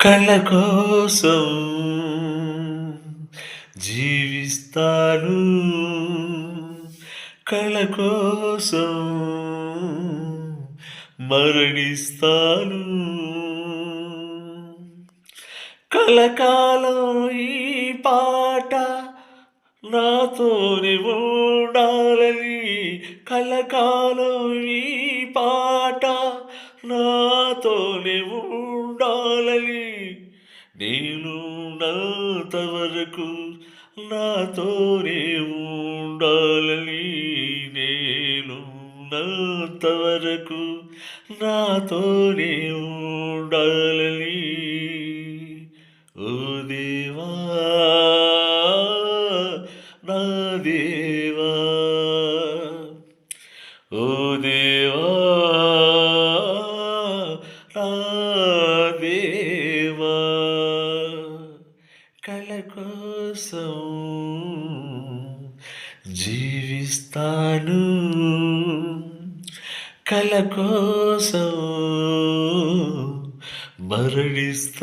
కళ్ళ కోసం జీవిస్తాను కళ్ళ కోసం మరణిస్తాను కలకాలం ఈ పాట నాతోనే ఉండాలని కలకాలం ఈ పాట నాతోనే ఉండాలి నేను నాత వరకు నాతోనే ఉండాలని నేను నాత వరకు నాతోనే ఉండాలని. ఓ దేవా నా దేవా ఓ దేవా నా దేవా. కళ కోసం జీవిస్తాను. కళ కోసం మరణిస్తాను.